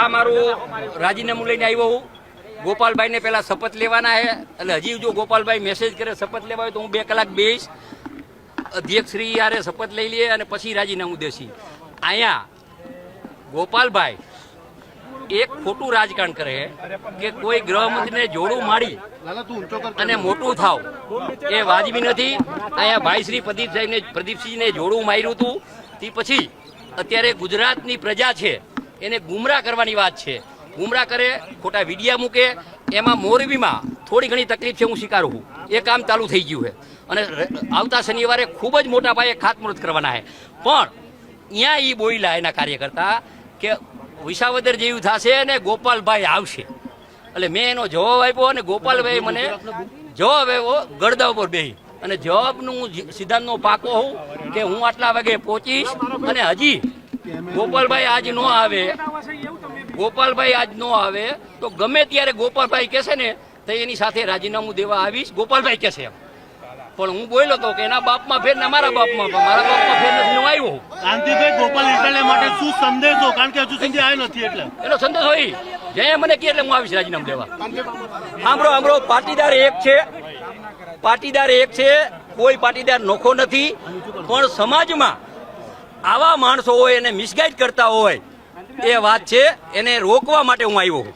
આ મારું રાજીનામું લઈને આવ્યો હું. ગોપાલભાઈને પહેલા શપથ લેવાના છે. એટલે હજી જો ગોપાલભાઈ મેસેજ કરે શપથ લેવા તો હું બે કલાક બેસીશ અધ્યક્ષ શ્રી યારે શપથ લઈ લઈએ અને પછી રાજીનામું દેશી. અહીંયા ગોપાલભાઈ એક ખોટું રાજકારણ કરે કે કોઈ ગૃહમંત્રીને જોડું માડી અને મોટું થાવ. એ વાજબી નથી. અહીંયા ભાઈ શ્રી પ્રદીપભાઈને પ્રદીપસિંહને જોડું માર્યું હતું તે પછી અત્યારે ગુજરાતની પ્રજા છે. એને ગુમરાહ કરવાની વાત છે. ગુમરાહ કરે, ખોટા વિડિયા મૂકે, એમાં મોરબીમાં થોડી ઘણી તકલીફ છે, હું સ્વીકારું એ કામ ચાલુ થઈ ગયું છે. અને આવતા શનિવારે ખૂબ જ મોટા પાયે ખાતમુહૂર્ત કરવાના છે. પણ અહીંયા એ બોયલા એના કાર્યકર્તા કે વિસાવદર જેવું થશે અને ગોપાલભાઈ આવશે. એટલે મેં એનો જવાબ આપ્યો અને ગોપાલભાઈ મને જવાબ આવ્યો ગળદા ઉપર બેહી. અને જવાબનું સિદ્ધાંતનો પાકો હોઉં કે હું આટલા વાગે પહોંચીશ અને હજી ગોપાલભાઈ આજ ન આવે. ગોપાલભાઈ આજ ન આવે. તો ગમે ત્યારે ગોપાલભાઈ કહેશે ને તો એની સાથે રાજીનામું દેવા આવીશ. ગોપાલભાઈ કહેશે એમ. પણ હું બોલ્યો તો કે એના બાપમાં ફેર ને મારા બાપમાં પણ મારા બાપમાં ફેર નથી હું આવ્યો. કાંતિભાઈ ગોપાલ ઇટાલિયા માટે શું સંદેશો કારણ કે હજુ સુધી આવ્યો નથી એટલે. એનો સંદેશ હોય. જે મને કહે એટલે હું આવીશ રાજીનામું દેવા. સાંભળો સાંભળો. પાટીદાર એક છે. પાટીદાર એક છે. કોઈ પાટીદાર નોખો નથી. પણ સમાજમાં આવા માણસો હોય એને મિસગાઈડ કરતા હોય, એ વાત છે, એને રોકવા માટે હું આવ્યો